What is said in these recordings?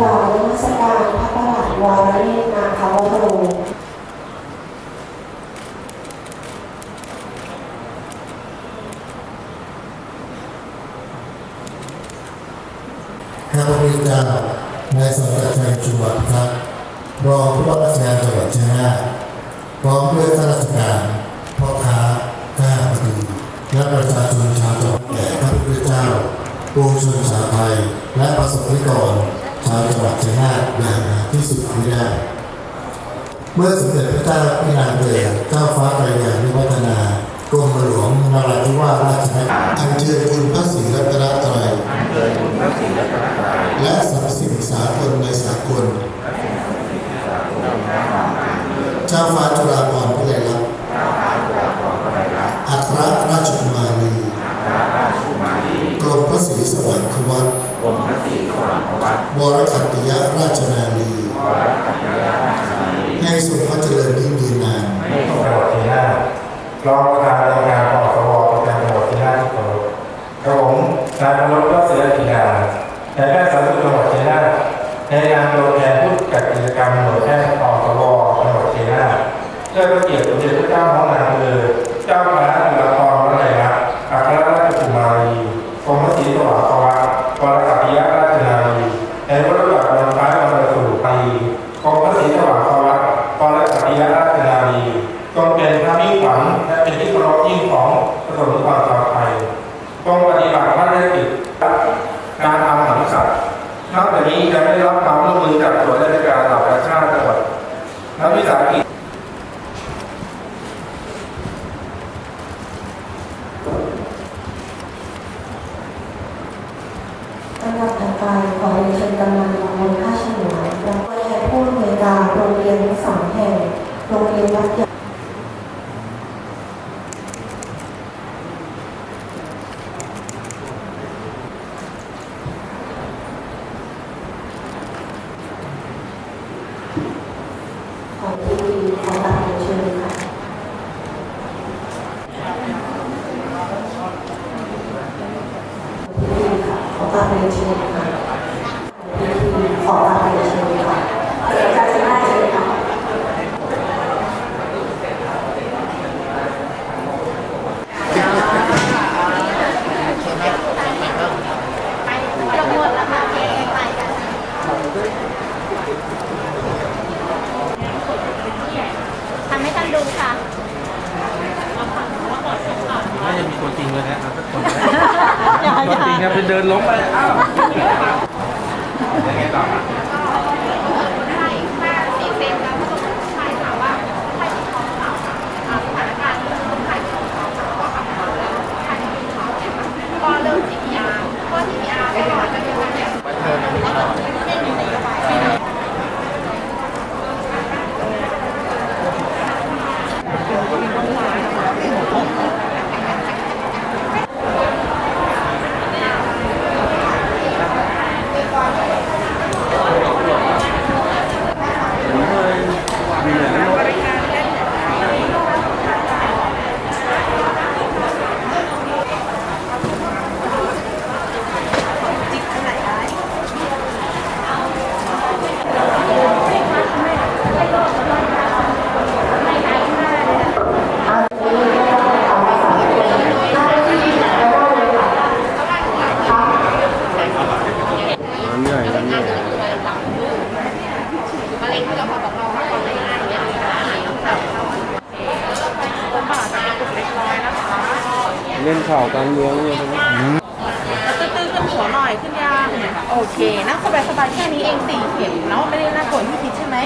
กราบนมัสการพระประหลัดวารเรนาคาวโรข้าพเจ้านายสังกัดใจจุวัฒน์ครับรองผู้ว่าราชการจังหวัดชัยนาทพร้อมด้วยข้าราชการพ่อค้าข้าพดีและประชาชนชาวจังหวัดแก่ข้าพเจ้าปวงชนชาวไทย และประสบนิกร ชาวจังหวัดชัยนาทอย่างหาที่สุดไม่ได้ เมื่อสมเด็จพระเจ้าพินางเบศเจ้าฟ้าไตรยานิวัฒนากรมหลวงนราธิวาสราชธานีอัญเชิญคุณพระศรีรัตนตรัยและสรรพสิ่งสากลในสากล เจ้าฟ้าจุฬาภรณ์พิไลลักษณ์อัครราชกุมารีกรมพระศรีสวรรควัต วรคัตติยราชนาลีให้ทรงพระเจริญยิ่งยืนนานจังหวัดชัยนาทรองประธานรายงานปสวประจำจังหวัดชัยนาทที่เคารพกระผมนายพลวัชรธีดานายแพทย์สาธุจังหวัดชัยนาทในนามตัวแทนผู้จัดกิจกรรมหน่วยแพทย์ปสวจังหวัดชัยนาทเพื่อเกียรติสมเด็จพระเจ้าห้องนางเธอเจ้าคณะจุฬาภรณ์วลัยลักษณ์อัครราชกุมารีกรมพระศรีสวรรควัตวรกัตติยราชนารีในวรกัตวันคล้ายวันประสูติปีกรมพระศรีสวรรควัตวรกัตติยราชนารี จงเป็นพระมิ่งขวัญและเป็นที่เคารพยิ่งของประสบนิกรชาวไทยจงปฏิบัติพระราชกิจการทำหนังสัตว์นอกจากนี้ยังได้รับความร่วมมือจากส่วนราชการเหล่าประชาติจังหวัดและวิสาหกิจ อันดับถัด ไปขอเรียนเชิญกำนันตำบลท่าฉลวยและตัวแทนผู้อำนวยการโรงเรียนทั้งสองแห่ง โรงเรียนวัดใหญ่ขอที่ขอตัดเชิญค่ะที่ค่ะขอตัดเชิญ เล่นข่าวการเมืองเนี่ยใช่ไหมตื้อๆขึ้นหัวหน่อยขึ้นยางโอเคนั่งสบายๆแค่นี้เองสี่เข็มเนาะไม่ได้น่ากลัวที่คิดใช่ไหม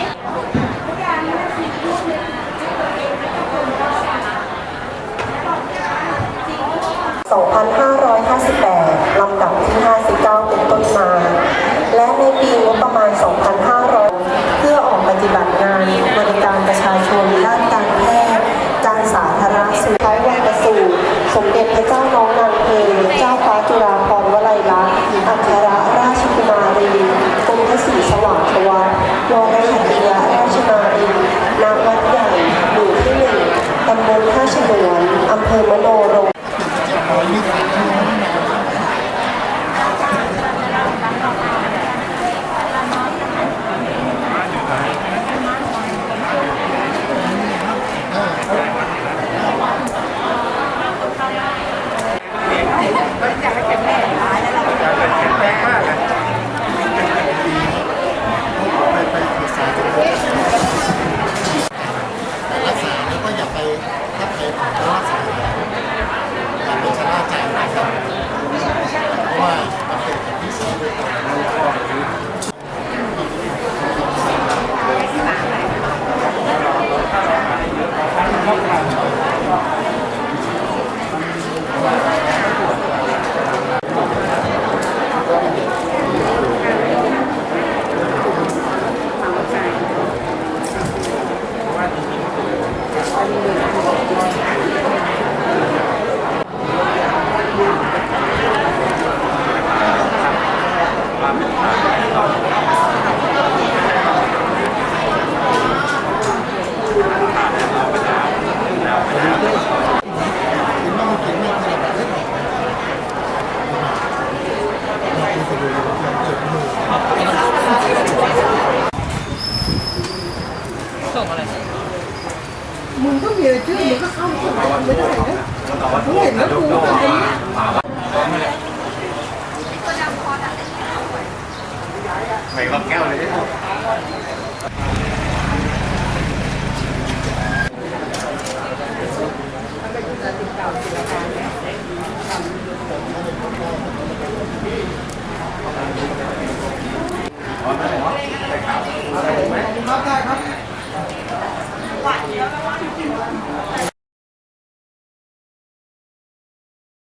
về trước những cái không mới có này đấy. Cũng thể nó cũng có tính mày bấm kéo này đấy không?